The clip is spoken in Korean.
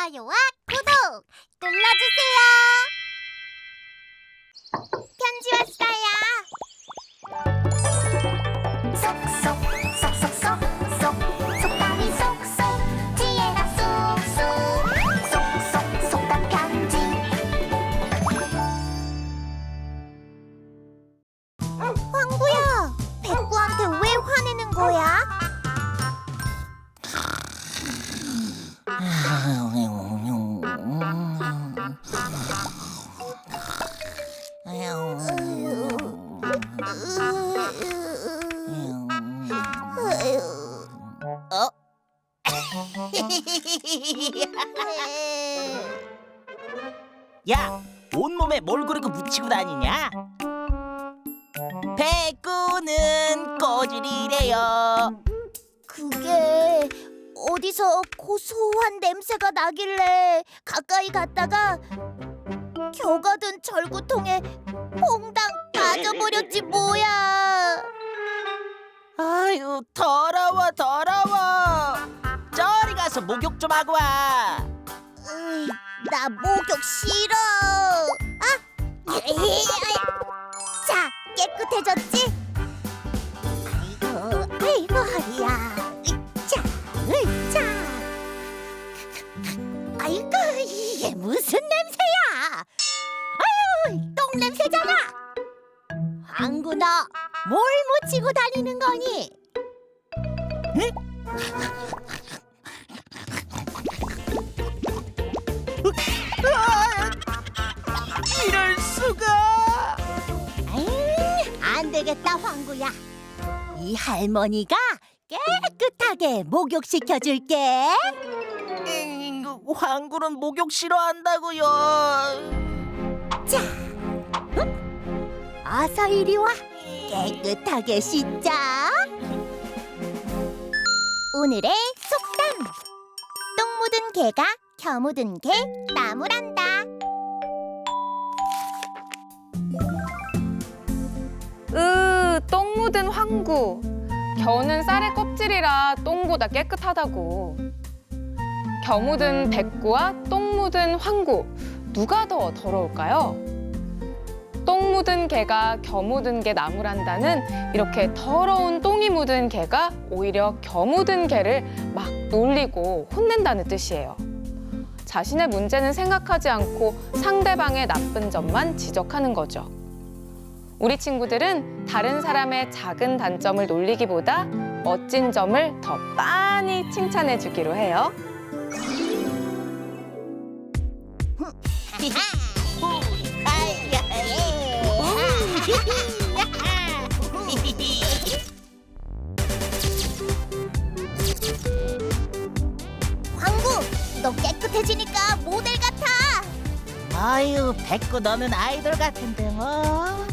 좋아요와 구독 눌러주세요. 편지 왔어요. 쏙쏙 쏙쏙쏙 쏙 속담이 쏙쏙 지혜가 쏙쏙 쏙쏙 속담 편지. 황구 어? 야, 온몸에 뭘 그렇게 묻히고 다니냐? 배꾸는 꼬질이래요. 그게 어디서 고소한 냄새가 나길래 가까이 갔다가 겨가 든 절구통에 퐁당 빠져버렸지 뭐야. 아유, 더러워, 더러워. 저리 가서 목욕 좀 하고 와. 으이, 나 목욕 싫어. 아, 에이, 자 깨끗해졌지? 아이고, 아이고 허리야. 으짜, 으짜. 아이고 이게 무슨? 아유, 똥 냄새잖아. 황구너, 뭘 묻히고 다니는 거니? 이럴 수가. 에이, 안 되겠다 황구야. 이 할머니가 깨끗하게 목욕시켜 줄게. 음, 황구는 목욕 싫어한다고요. 어서 이리 와. 깨끗하게 씻자. 오늘의 속담. 똥 묻은 개가 겨 묻은 개 나무란다. 으, 똥 묻은 황구. 겨는 쌀의 껍질이라 똥보다 깨끗하다고. 겨 묻은 백구와 똥 묻은 황구. 누가 더 더러울까요? 똥 묻은 개가 겨 묻은 개 나무란다는 이렇게 더러운 똥이 묻은 개가 오히려 겨 묻은 개를 막 놀리고 혼낸다는 뜻이에요. 자신의 문제는 생각하지 않고 상대방의 나쁜 점만 지적하는 거죠. 우리 친구들은 다른 사람의 작은 단점을 놀리기보다 멋진 점을 더 많이 칭찬해 주기로 해요. 너 깨끗해지니까 모델 같아. 아유, 백구 너는 아이돌 같은데 뭐.